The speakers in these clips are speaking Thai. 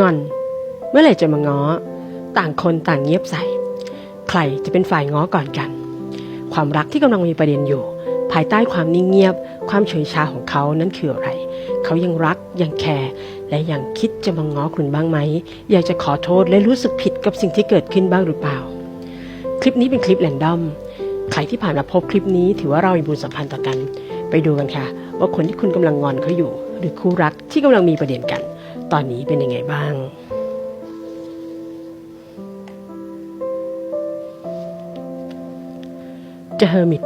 งอน เมื่อไหร่จะมาง้อ ต่างคนต่างเงียบใส่ ใครจะเป็นฝ่ายง้อก่อนกัน ความรักที่กำลังมีประเด็นอยู่ ภายใต้ความนิ่งเงียบ ความเฉยชาของเขานั้นคืออะไร เขายังรักยังแคร์และยังคิดจะมาง้อคุณบ้างไหม อยากจะขอโทษและรู้สึกผิดกับสิ่งที่เกิดขึ้นบ้างหรือเปล่า คลิปนี้เป็นคลิปแรนดอมใครที่ผ่านมาพบคลิปนี้ถือว่าเรามีบุญสัมพันธ์ต่อกัน ไปดูกันค่ะ ว่าคนที่คุณกำลังงอนเขาอยู่ หรือคู่รักที่กำลังมีประเด็นกัน ตอนนี้เป็นยังไงบ้าง The Hermit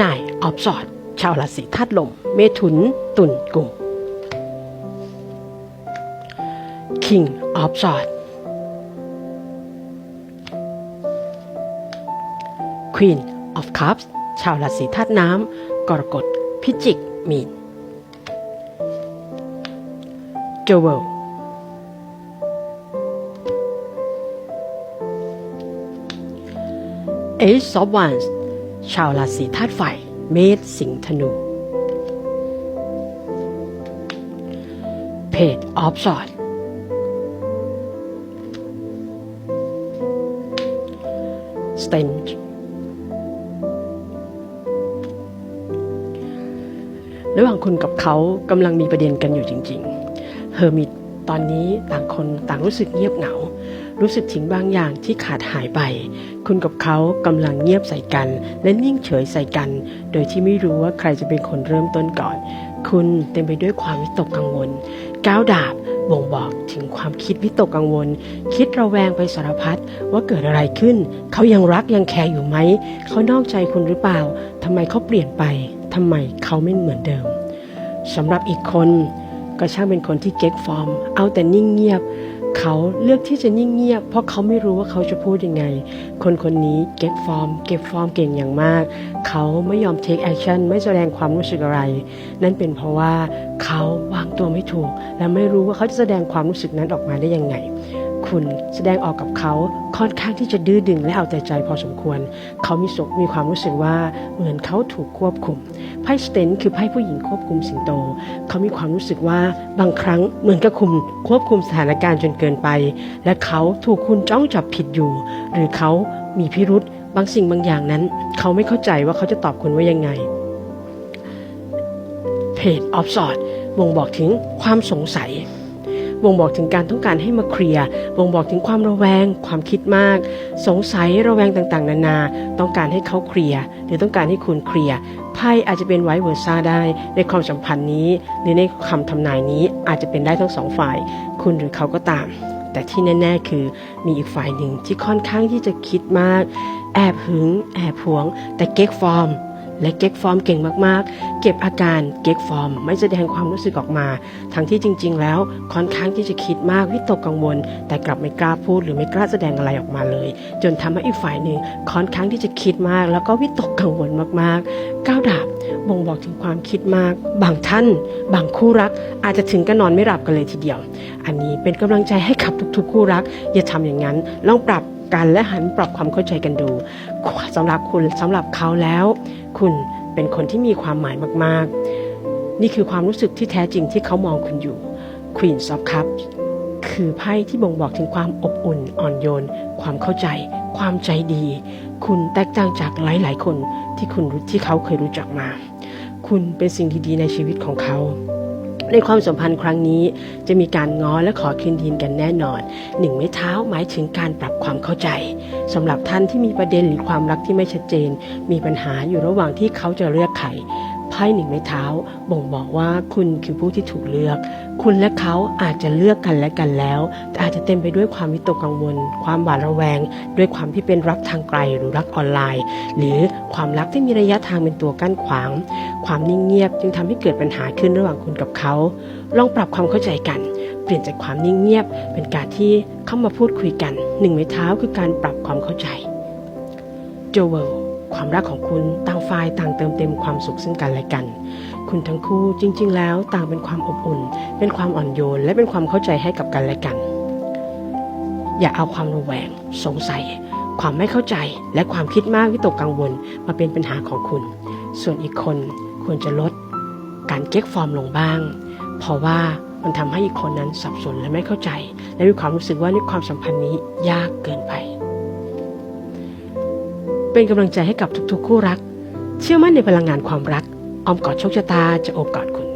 นายออบสอด ชาวราศีธาตุลม เมถุน ตุลกุม King of Swords Queen of Cups ชาวราศีธาตุน้ำ กรกฎพิจิก มีนเจเวลเอซอฟวันชาวราศีธาตุไฟเมษสิงห์ธนูเพจออฟซอดสเตนจ์ ระหว่างคุณกับเขากำลังมีประเด็นกันอยู่จริง ๆ เฮอร์มิตตอนนี้ต่างคนต่างรู้สึกเงียบเหงา รู้สึกถึงบางอย่างที่ขาดหายไป คุณกับเขากำลังเงียบใส่กัน และนิ่งเฉยใส่กัน โดยที่ไม่รู้ว่าใครจะเป็นคนเริ่มต้นก่อน คุณเต็มไปด้วยความวิตกกังวล ก้าวดาบบ่งบอกถึงความคิดวิตกกังวล คิดระแวงไปสารพัดว่าเกิดอะไรขึ้น เขายังรักยังแคร์อยู่ไหม เขานอกใจคุณหรือเปล่าทำไมเขาเปลี่ยนไป ทำไมเขาไม่เหมือนเดิมสำหรับอีกคนก็ช่างเป็นคนที่เก๊กฟอร์ม เอาแต่นิ่งเงียบ เขาเลือกที่จะนิ่งเงียบ เพราะเขาไม่รู้ว่าเขาจะพูดยังไง คนคนนี้เก็บฟอร์ม เก็บฟอร์มเก่งอย่างมาก เขาไม่ยอมเทคแอคชั่นไม่แสดงความรู้สึกอะไร นั่นเป็นเพราะว่าเขาวางตัวไม่ถูก และไม่รู้ว่าเขาจะแสดงความรู้สึกนั้นออกมาได้ยังไง คุณแสดงออกกับเขาค่อนข้างที่จะดื้อดึงและเอาแต่ใจพอสมควร เขามีสุขมีความรู้สึกว่าเหมือนเขาถูกควบคุมไพ่สเตนคือไพ่ผู้หญิงควบคุมสิงโต เขามีความรู้สึกว่าบางครั้งเหมือนกับคุมควบคุมสถานการณ์จนเกินไป และเขาถูกคุณจ้องจับผิดอยู่ หรือเขามีพิรุษบางสิ่งบางอย่างนั้น เขาไม่เข้าใจว่าเขาจะตอบคุณว่ายังไงเพจออฟสอดบ่งบอกถึงความสงสัย บ่งบอกถึงการต้องการให้มาเคลียร์บ่งบอกถึงความระแวง ความคิดมาก สงสัยระแวงต่างๆ นานา ต้องการให้เขาเคลียร์หรือต้องการให้คุณเคลียร์ไพ่อาจจะเป็นไวเวอร์ซ่าได้ ในความสัมพันธ์นี้ หรือในคำทำนายนี้อาจจะเป็นได้ทั้งสองฝ่าย คุณหรือเขาก็ตาม แต่ที่แน่ๆ คือมีอีกฝ่ายหนึ่งที่ค่อนข้างที่จะคิดมาก แอบหึง แอบหวง แต่เก๊กฟอร์ม และเก๊กฟอร์มเก่งมากๆ เก็บอาการเก๊กฟอร์ม ไม่แสดงความรู้สึกออกมา ทั้งที่จริง ๆ แล้วค่อนข้างที่จะคิดมากวิตกกังวล แต่กลับไม่กล้าพูดหรือไม่กล้าแสดงอะไรออกมาเลย จนทำให้อีกฝ่ายหนึ่งค่อนข้างที่จะคิดมาก แล้วก็วิตกกังวลมากๆก้าวดาบบ่งบอกถึงความคิดมาก บางท่าน บางคู่รัก อาจจะถึงกับนอนไม่หลับกันเลยทีเดียว อันนี้เป็นกำลังใจให้กับทุกๆ คู่รัก อย่าทำอย่างนั้นลองปรับ กันและหันปรับความเข้าใจกันดูสำหรับคุณสำหรับเขาแล้ว คุณเป็นคนที่มีความหมายมากๆ นี่คือความรู้สึกที่แท้จริงที่เขามองคุณอยู่ Queen of Cups คือไพ่ที่บ่งบอกถึงความอบอุ่นอ่อนโยน ความเข้าใจ ความใจดี คุณแตกต่างจากหลาย ๆ คนที่คุณที่เขาเคยรู้จักมา คุณเป็นสิ่งดีๆในชีวิตของเขา ในความสัมพันธ์ครั้งนี้ จะมีการง้อและขอคืนดีกันแน่นอนหนึ่งไม้เท้าหมายถึงการปรับความเข้าใจสำหรับท่านที่มีประเด็นหรือความรักที่ไม่ชัดเจน มีปัญหาอยู่ระหว่างที่เขาจะเลือกใคร พ่หนึ่งไม้เท้า บ่งบอกว่าคุณคือผู้ที่ถูกเลือก คุณและเขาอาจจะเลือกกันและกันแล้ว แต่อาจจะเต็มไปด้วยความวิตกกังวล ความหวาดระแวง ด้วยความที่เป็นรักทางไกลหรือรักออนไลน์ หรือความรักที่มีระยะทางเป็นตัวกั้นขวาง ความนิ่งเงียบจึงทำให้เกิดปัญหาขึ้นระหว่างคุณกับเขา ลองปรับความเข้าใจกันเปลี่ยนจากความนิ่งเงียบเป็นการที่เข้ามาพูดคุยกันหนึ่งไม้เท้าคือการปรับความเข้าใจโจเวล ความรักของคุณต่างฝ่ายต่างเติมเต็มความสุขซึ่งกันและกัน คุณทั้งคู่จริง ๆ แล้วต่างเป็นความอบอุ่น เป็นความอ่อนโยน และเป็นความเข้าใจให้กับกันและกัน อย่าเอาความระแวง สงสัย ความไม่เข้าใจและความคิดมากวิตกกังวลมาเป็นปัญหาของคุณ ส่วนอีกคนควรจะลด การเก๊กฟอร์มลงบ้าง เพราะว่ามันทำให้อีกคนนั้นสับสนและไม่เข้าใจ และมีความรู้สึกว่าในความสัมพันธ์นี้ยากเกินไป เป็นกำลังใจให้กับทุกๆ คู่รัก เชื่อมั่นในพลังงานความรัก ออมกอดโชคชะตาจะโอบกอดคุณ